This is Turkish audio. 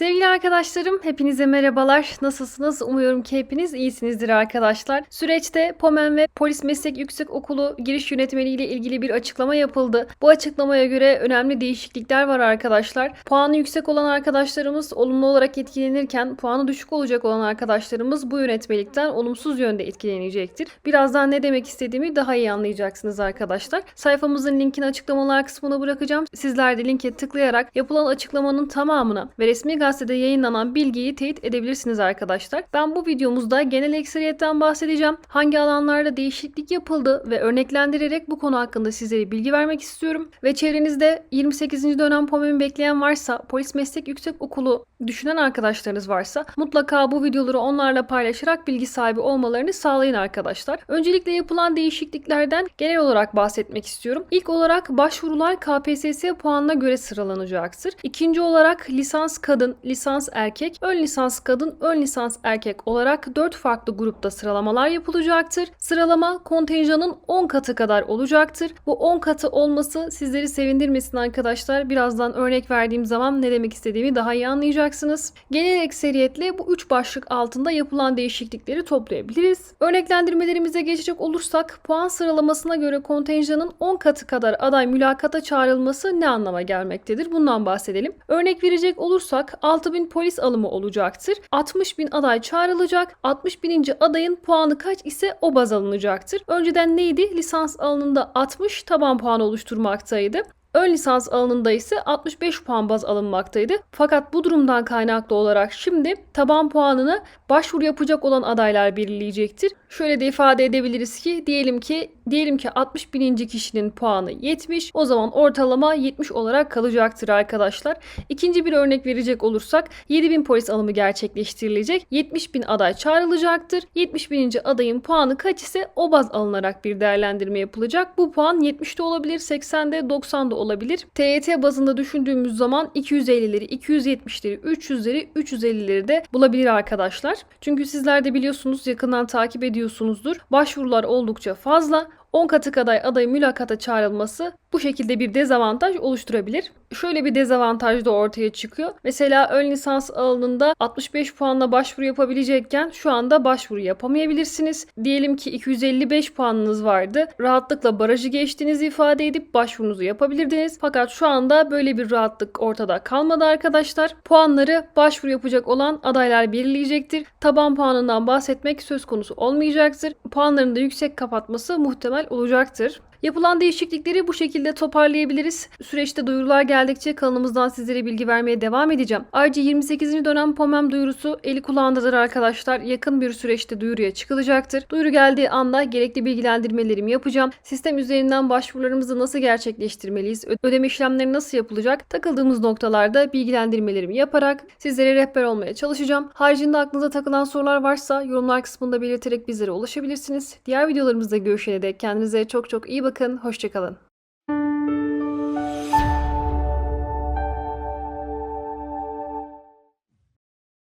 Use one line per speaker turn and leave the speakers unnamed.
Sevgili arkadaşlarım, hepinize merhabalar. Nasılsınız? Umuyorum ki hepiniz iyisinizdir arkadaşlar. Süreçte POMEN ve Polis Meslek Yüksek Okulu giriş yönetmeliği ile ilgili bir açıklama yapıldı. Bu açıklamaya göre önemli değişiklikler var arkadaşlar. Puanı yüksek olan arkadaşlarımız olumlu olarak etkilenirken puanı düşük olacak olan arkadaşlarımız bu yönetmelikten olumsuz yönde etkilenecektir. Birazdan ne demek istediğimi daha iyi anlayacaksınız arkadaşlar. Sayfamızın linkini açıklamalar kısmına bırakacağım. Sizler de linke tıklayarak yapılan açıklamanın tamamına ve resmi gazetede yayınlanan bilgiyi teyit edebilirsiniz arkadaşlar. Ben bu videomuzda genel ekseriyetten bahsedeceğim. Hangi alanlarda değişiklik yapıldı ve örneklendirerek bu konu hakkında sizlere bilgi vermek istiyorum. Ve çevrenizde 28. dönem POMEM'i bekleyen varsa, Polis Meslek Yüksek Okulu düşünen arkadaşlarınız varsa mutlaka bu videoları onlarla paylaşarak bilgi sahibi olmalarını sağlayın arkadaşlar. Öncelikle yapılan değişikliklerden genel olarak bahsetmek istiyorum. İlk olarak başvurular KPSS puanına göre sıralanacaktır. İkinci olarak lisans kadın, lisans erkek, ön lisans kadın, ön lisans erkek olarak 4 farklı grupta sıralamalar yapılacaktır. Sıralama kontenjanın 10 katı kadar olacaktır. Bu 10 katı olması sizleri sevindirmesin arkadaşlar. Birazdan örnek verdiğim zaman ne demek istediğimi daha iyi anlayacaksınız. Genel ekseriyetle bu 3 başlık altında yapılan değişiklikleri toplayabiliriz. Örneklendirmelerimize geçecek olursak puan sıralamasına göre kontenjanın 10 katı kadar aday mülakata çağrılması ne anlama gelmektedir? Bundan bahsedelim. Örnek verecek olursak 6000 polis alımı olacaktır. 60 bin aday çağrılacak. 60 bininci adayın puanı kaç ise o baz alınacaktır. Önceden neydi? Lisans alanında 60 taban puan oluşturmaktaydı. Ön lisans alanında ise 65 puan baz alınmaktaydı. Fakat bu durumdan kaynaklı olarak şimdi taban puanını başvuru yapacak olan adaylar belirleyecektir. Şöyle de ifade edebiliriz ki diyelim ki diyelim ki 60 bininci kişinin puanı 70 o zaman ortalama 70 olarak kalacaktır arkadaşlar. İkinci bir örnek verecek olursak 7000 polis alımı gerçekleştirilecek. 70 bin aday çağrılacaktır. 70 bininci adayın puanı kaç ise o baz alınarak bir değerlendirme yapılacak. Bu puan 70'de olabilir, 80'de, 90'da olabilir. TYT bazında düşündüğümüz zaman 250'leri, 270'leri, 300'leri, 350'leri de bulabilir arkadaşlar. Çünkü sizler de biliyorsunuz yakından takip ediyorsunuzdur. Başvurular oldukça fazla. 10 katı kadar aday mülakata çağrılması bu şekilde bir dezavantaj oluşturabilir. Şöyle bir dezavantaj da ortaya çıkıyor. Mesela ön lisans alanında 65 puanla başvuru yapabilecekken şu anda başvuru yapamayabilirsiniz. Diyelim ki 255 puanınız vardı. Rahatlıkla barajı geçtiğinizi ifade edip başvurunuzu yapabilirdiniz. Fakat şu anda böyle bir rahatlık ortada kalmadı arkadaşlar. Puanları başvuru yapacak olan adaylar belirleyecektir. Taban puanından bahsetmek söz konusu olmayacaktır. Puanlarını da yüksek kapatması muhtemel olacaktır. Yapılan değişiklikleri bu şekilde toparlayabiliriz. Süreçte duyurular geldikçe kanalımızdan sizlere bilgi vermeye devam edeceğim. Ayrıca 28. dönem POMEM duyurusu eli kulağındadır arkadaşlar. Yakın bir süreçte duyuruya çıkılacaktır. Duyuru geldiği anda gerekli bilgilendirmelerimi yapacağım. Sistem üzerinden başvurularımızı nasıl gerçekleştirmeliyiz? Ödeme işlemleri nasıl yapılacak? Takıldığımız noktalarda bilgilendirmelerimi yaparak sizlere rehber olmaya çalışacağım. Haricinde aklınıza takılan sorular varsa yorumlar kısmında belirterek bizlere ulaşabilirsiniz. Diğer videolarımızda görüşene dek kendinize çok çok iyi bakın. Hoşçakalın.